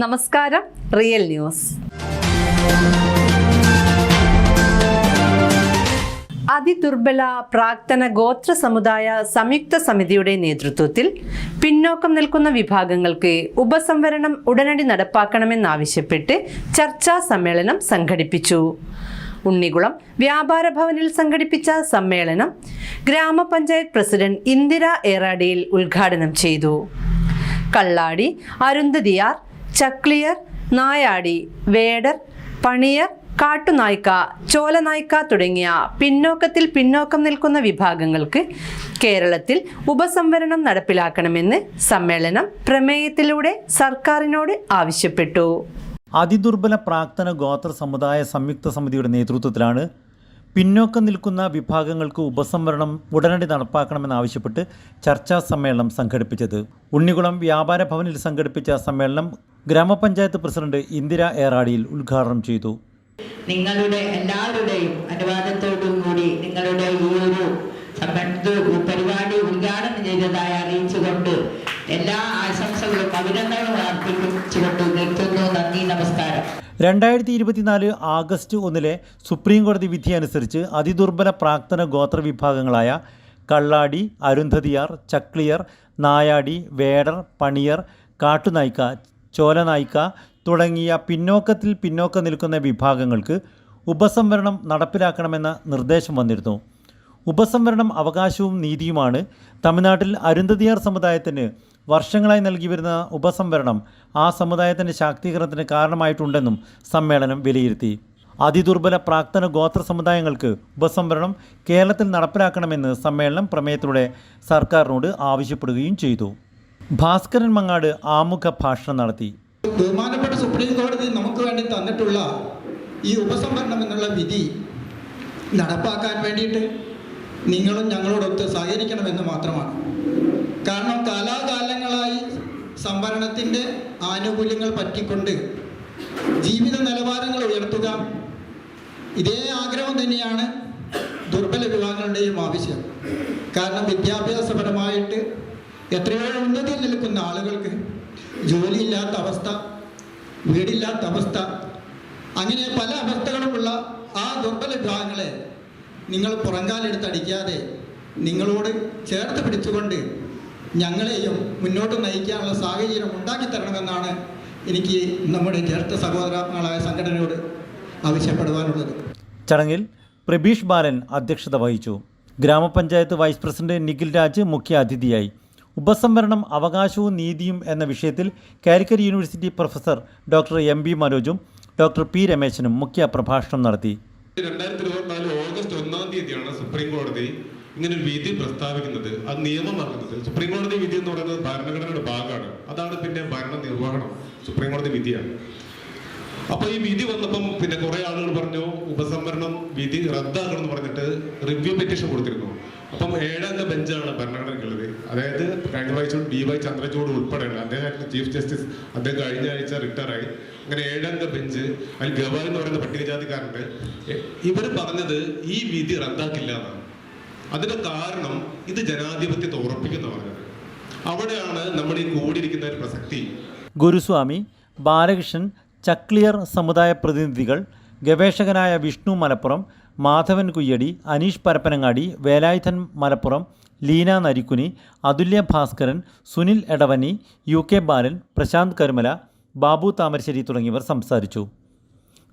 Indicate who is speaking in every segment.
Speaker 1: നമസ്കാരം real news. അതിദുർബല പ്രാക്തന ഗോത്ര സമുദായ സംയുക്ത സമിതിയുടെ നേതൃത്വത്തിൽ പിന്നോക്കം നിൽക്കുന്ന വിഭാഗങ്ങൾക്ക് ഉപസംവരണം ഉടനടി നടപ്പാക്കണമെന്നാവശ്യപ്പെട്ട് ചർച്ചാ സമ്മേളനം സംഘടിപ്പിച്ചു. ഉണ്ണികുളം വ്യാപാര ഭവനിൽ സംഘടിപ്പിച്ച സമ്മേളനം ഗ്രാമപഞ്ചായത്ത് പ്രസിഡന്റ് ഇന്ദിര ഏറാടിയിൽ ഉദ്ഘാടനം ചെയ്തു. കള്ളാടി അരുന്ധതിയാർ ചക്ലിയർ നായാടി വേടർ പണിയർ കാട്ടുനായ്ക്ക ചോലനായ്ക്ക തുടങ്ങിയ പിന്നോക്കത്തിൽ പിന്നോക്കം നിൽക്കുന്ന വിഭാഗങ്ങൾക്ക് കേരളത്തിൽ ഉപസംവരണം നടപ്പിലാക്കണമെന്ന് സമ്മേളനം പ്രമേയത്തിലൂടെ സർക്കാരിനോട് ആവശ്യപ്പെട്ടു.
Speaker 2: അതിദുർബല പ്രാക്തന ഗോത്ര സമുദായ സംയുക്ത സമിതിയുടെ നേതൃത്വത്തിലാണ് പിന്നോക്കം നിൽക്കുന്ന വിഭാഗങ്ങൾക്ക് ഉപസംവരണം ഉടനടി നടപ്പാക്കണമെന്നാവശ്യപ്പെട്ട് ചർച്ചാ സമ്മേളനം സംഘടിപ്പിച്ചത്. ഉണ്ണികുളം വ്യാപാര ഭവനിൽ സംഘടിപ്പിച്ച സമ്മേളനം ഗ്രാമപഞ്ചായത്ത് പ്രസിഡന്റ് ഇന്ദിര ഏറാടിയിൽ ഉദ്ഘാടനം ചെയ്തു.
Speaker 3: നിങ്ങളുടെ എല്ലാവരുടെയും അനുവാദത്തോടും കൂടി നിങ്ങളുടെ ഈ ഒരു പരിപാടി ഉദ്ഘാടനം ചെയ്തതായി അറിയിച്ചുകൊണ്ട് എല്ലാ ആശംസകളും അഭിനന്ദനവും അർപ്പിച്ചുകൊണ്ട് നിർത്തുന്നു. നന്ദി നമസ്കാരം.
Speaker 2: രണ്ടായിരത്തി ഇരുപത്തിനാല് ആഗസ്റ്റ് ഒന്നിലെ സുപ്രീം കോടതി വിധി അനുസരിച്ച് അതിദുർബല പ്രാക്തന ഗോത്ര വിഭാഗങ്ങളായ കള്ളാടി അരുന്ധതിയാർ ചക്ലിയർ നായാടി വേടർ പണിയർ കാട്ടുനായ്ക്ക ചോലനായ്ക്ക തുടങ്ങിയ പിന്നോക്കത്തിൽ പിന്നോക്കം നിൽക്കുന്ന വിഭാഗങ്ങൾക്ക് ഉപസംവരണം നടപ്പിലാക്കണമെന്ന നിർദ്ദേശം വന്നിരുന്നു. ഉപസംവരണം അവകാശവും നീതിയുമാണ്. തമിഴ്നാട്ടിൽ അരുന്ധതിയാർ സമുദായത്തിന് വർഷങ്ങളായി നൽകി വരുന്ന ഉപസംവരണം ആ സമുദായത്തിന്റെ ശാക്തീകരണത്തിന് കാരണമായിട്ടുണ്ടെന്നും സമ്മേളനം വിലയിരുത്തി. അതിദുർബല പ്രാക്തന ഗോത്ര സമുദായങ്ങൾക്ക് ഉപസംവരണം കേരളത്തിൽ നടപ്പിലാക്കണമെന്ന് സമ്മേളനം പ്രമേയത്തിലൂടെ സർക്കാരിനോട് ആവശ്യപ്പെടുകയും ചെയ്തു. ഭാസ്കരൻ മങ്ങാട് ആമുഖ ഭാഷണം നടത്തി.
Speaker 4: ബഹുമാനപ്പെട്ട സുപ്രീം കോടതി നമുക്ക് വേണ്ടി തന്നിട്ടുള്ള ഈ ഉപസംഭരണം എന്നുള്ള വിധി നടപ്പാക്കാൻ വേണ്ടിയിട്ട് നിങ്ങളും ഞങ്ങളോടൊത്ത് സഹകരിക്കണമെന്ന് മാത്രമാണ്. കാരണം കാലാകാലങ്ങളായി സംവരണത്തിന്റെ ആനുകൂല്യങ്ങൾ പറ്റിക്കൊണ്ട് ജീവിത നിലവാരങ്ങൾ ഉയർത്തുക ഇതേ ആഗ്രഹം തന്നെയാണ് ദുർബല വിഭാഗങ്ങളുടെയും ആവശ്യം. കാരണം വിദ്യാഭ്യാസപരമായിട്ട് എത്രയോ ഉന്നതിയിൽ നിൽക്കുന്ന ആളുകൾക്ക് ജോലിയില്ലാത്ത അവസ്ഥ വീടില്ലാത്ത അവസ്ഥ അങ്ങനെ പല അവസ്ഥകളുമുള്ള ആ ദുർബല വിഭാഗങ്ങളെ നിങ്ങൾ പുറങ്കാലെടുത്തടിക്കാതെ നിങ്ങളോട് ചേർത്ത് പിടിച്ചുകൊണ്ട് ഞങ്ങളെയും മുന്നോട്ട് നയിക്കാനുള്ള സാഹചര്യം ഉണ്ടാക്കി തരണമെന്നാണ് എനിക്ക് നമ്മുടെ ജ്യേഷ്ഠ സഹോദരങ്ങളായ സംഘടനയോട് ആവശ്യപ്പെടുവാനുള്ളത്.
Speaker 2: ചടങ്ങിൽ പ്രബീഷ് ബാലൻ അധ്യക്ഷത വഹിച്ചു. ഗ്രാമപഞ്ചായത്ത് വൈസ് പ്രസിഡന്റ് നിഖിൽ രാജ് മുഖ്യ അതിഥിയായി ഉപസംവരണം അവകാശവും നീതിയും എന്ന വിഷയത്തിൽ Calicut university professor doctor M B മനോജും doctor P രമേശനും മുഖ്യ പ്രഭാഷണം നടത്തി.
Speaker 5: രണ്ടായിരത്തി ഇരുപത്തിനാല് ഓഗസ്റ്റ് ഒന്നാം തീയതിയാണ് സുപ്രീം കോടതി ഇങ്ങനെ ഒരു വിധി പ്രസ്താവിക്കുന്നത്. അത് നിയമമാക്കുന്നത് സുപ്രീം കോടതി വിധി എന്ന് പറയുന്നത് ഭരണഘടനയുടെ ഭാഗമാണ്. അതാണ് പിന്നെ ഭരണ നിർവഹണം. സുപ്രീം കോടതി വിധിയാണ്. അപ്പൊ ഈ വിധി വന്നപ്പം പിന്നെ കുറെ ആളുകൾ പറഞ്ഞു ഉപസംവരണം വിധി റദ്ദാക്കണം എന്ന് പറഞ്ഞിട്ട് റിവ്യൂ പെറ്റീഷൻ കൊടുത്തിരുന്നു. അപ്പം ഏഴംഗ ബെഞ്ചാണ് ഭരണഘടനയ്ക്കുള്ളത്. അതായത് കഴിഞ്ഞ ഡി വൈ ചന്ദ്രചൂഡ് ഉൾപ്പെടെയുള്ള അദ്ദേഹം ചീഫ് ജസ്റ്റിസ് അദ്ദേഹം കഴിഞ്ഞ ആഴ്ച റിട്ടയറായി അങ്ങനെ ഏഴംഗ ബെഞ്ച് അതിൽ ഗവായ് എന്ന് പറയുന്ന പട്ടികജാതിക്കാരുണ്ട്. ഇവർ പറഞ്ഞത് ഈ വിധി റദ്ദാക്കില്ല എന്നാണ്. അതിന്റെ കാരണം ഇത് ജനാധിപത്യത്തെ ഉറപ്പിക്കുന്ന പറഞ്ഞത്. അവിടെയാണ് നമ്മൾ ഈ കൂടിയിരിക്കുന്ന ഒരു പ്രസക്തി.
Speaker 2: ഗുരുസ്വാമി ബാലകൃഷ്ണൻ ചക്ലിയർ സമുദായ പ്രതിനിധികൾ ഗവേഷകനായ വിഷ്ണു മലപ്പുറം മാധവൻ കുയ്യടി അനീഷ് പരപ്പനങ്ങാടി വേലായുധൻ മലപ്പുറം ലീന നരിക്കുനി അതുല്യ ഭാസ്കരൻ സുനിൽ എടവനി യു കെ ബാലൻ പ്രശാന്ത് കരുമല ബാബു താമരശ്ശേരി തുടങ്ങിയവർ സംസാരിച്ചു.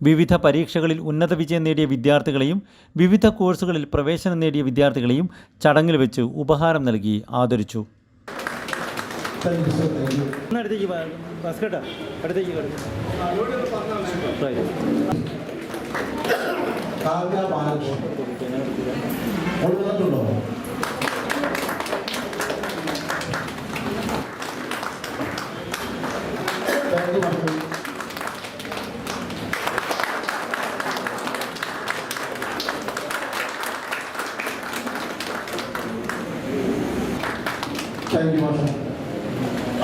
Speaker 2: വിവിധ പരീക്ഷകളിൽ ഉന്നത വിജയം നേടിയ വിദ്യാർത്ഥികളെയും വിവിധ കോഴ്സുകളിൽ പ്രവേശനം നേടിയ വിദ്യാർത്ഥികളെയും ചടങ്ങിൽ വെച്ച് ഉപഹാരം നൽകി ആദരിച്ചു.
Speaker 4: അവിടെ വന്നിട്ടുണ്ടോ Thank you, Martin. Thank you, Martin. I- Thank you,